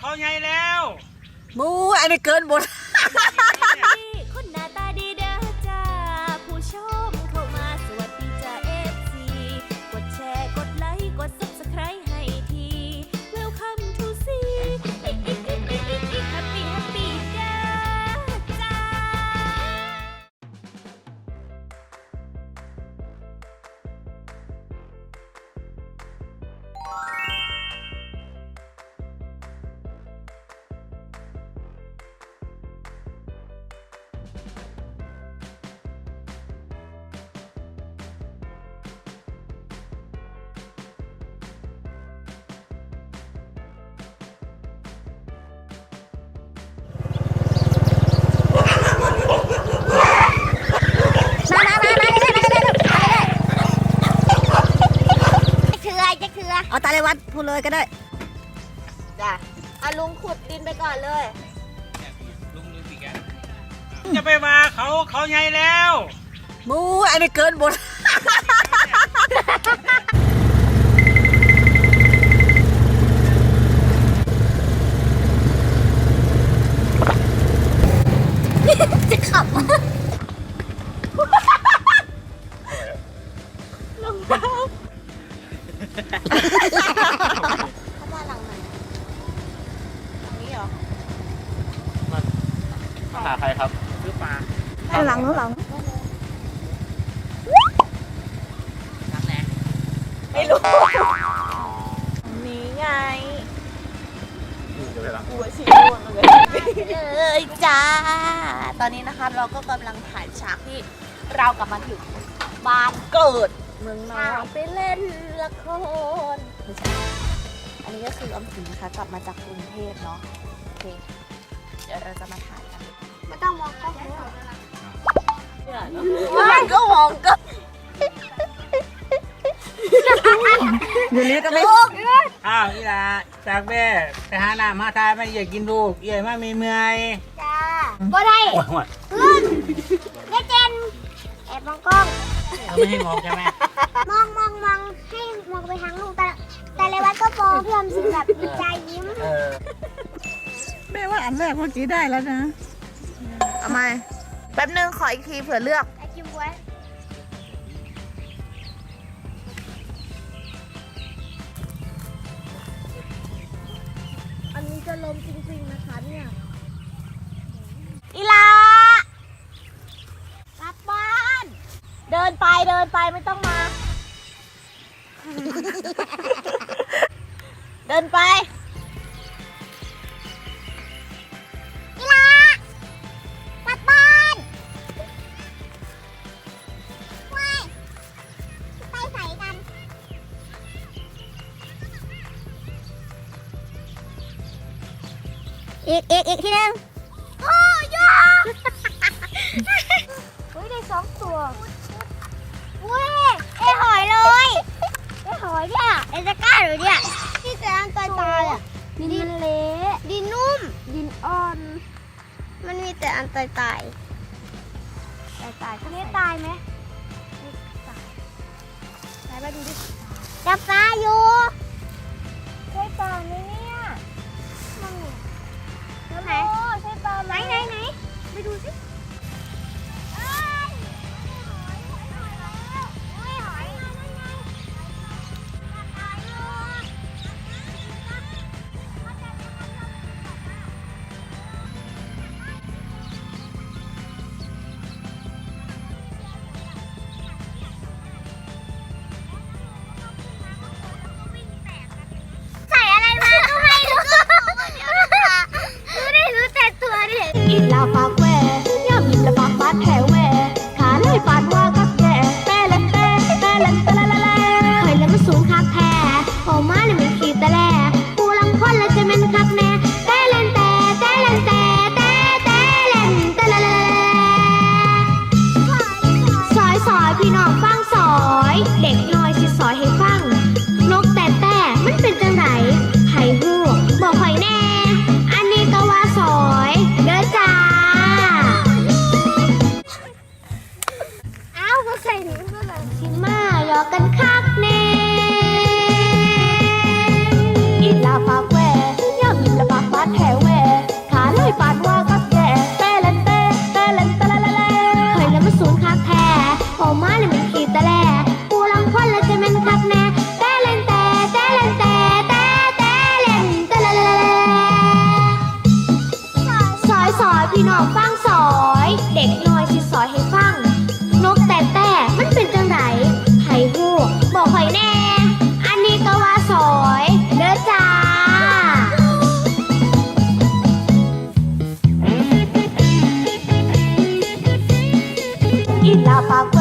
เขาใหญ่แล้ว มูอันนี้เกินบทคน เอาตาเลยวัดพูดเลยก็ได้ จ้ะเอาลุงขุดดินไปก่อนเลย ลุงดูสิแกจะไปมาเขาเขาใหญ่แล้ว มูอันนี้เกินบท บ้านหลังไหนหลังนี้เหรอหาใครครับซื้อปลาหลังนู้นหลังไม่รู้นี่ไงหัวชีม่วงเลยเลยจ้า ตอนนี้นะคะเราก็กำลังถ่ายฉากที่เรากลับมาถึงบ้านเกิด เมืองนอนไปเล่นละครไม่ใช่อันนี้ก็คือออมสินนะคะ กลับมาจากกรุงเทพเนาะโอเคเดี๋ยวเราจะมาถ่ายกันไม่ต้องมองกล้องมันก็มองก็อยู่นี้ก็ไม่อ้าวอีหลาจากแม่ไปหาน้ำมาทายไม่อยากกินลูกเอี่ยมาไม่เมื่อยจ้าบ่ได้โอ้ยโอ้ยขึ้นแม่เจนแอบมองกล้อง เขาไม่ให้มองใช่ไหมมองมองมองให้มองไปทางลูกแต่แต่เลยวัดก็โปรพี่อมสินแบบดีใจยิ้มเออแม่ว่าอันแรกเมื่อกี้ได้แล้วนะเอามาแป๊บนึงขออีกทีเผื่อเลือก ไอจิ้มไว้อันนี้จะลมจริงๆนะคะเนี่ยอีลากลับบ้าน เดินไปเดินไปไม่ต้องมา เดินไปอีลากลับบ้านว้ายไปใส่กัน อีกอีกอีกทีนึง โอ้ยอเฮ้ยได้สองตัว เนี่ยไอตะกร้าหรือเนี่ยที่แต่อันตายตายอะดินมันเละดินนุ่ม ดินอ่อน มันมีแต่อันตายตายตายตายนี้ตายไหมตายไปดูดิจับปลาอยู่ใช่ปลาไหมเนี่ยนั่นไงไหนใช่ปลาไหนไหนไหนไปดูสิ đẹp thôi. ฟังสอย เด็กน้อยสิสอยให้ฟัง นกแต่แต่มันเป็นจังไหนไห้ฮู้บอกไข่แน่ อันนี้ก็ว่าสอยเด้อจ้า อีลาปากเว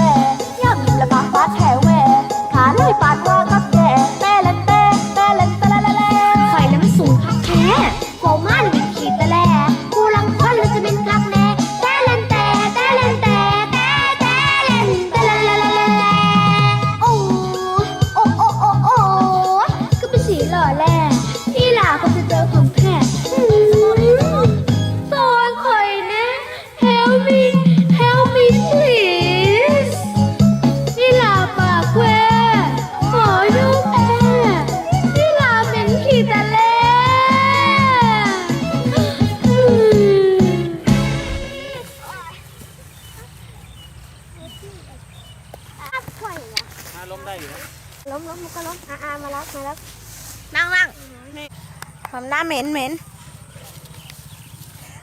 าเหม็นเหม็น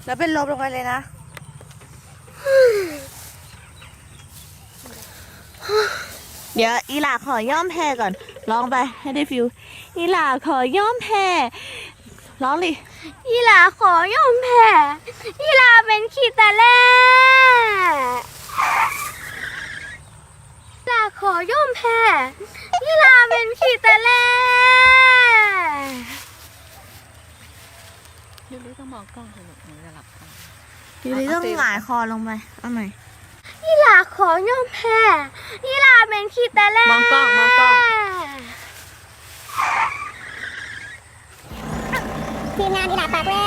แล้วเป็นลบลงไปเลยนะเดี๋ยวอีหลาขอย่อมแพ้ก่อนร้องไปให้ได้ฟิวอีหลาขอย่อมแพ้ร้องดิอีหลาขอยอมแพ้อีหลาเป็นขีตะเล่อีหลาขอยอมแพ้อีหลาเป็นขีตะเล่ ยูริต้องมองกล้องเถอะลูกหนูจะหลับตาอยู่ดีต้องหงายคอลงไปเอาใหม่อีหลาขอยอมแพ้อีหลาเป็นขีตะเล่มองกล้องมองกล้องทีมงานอีหลาปากแว่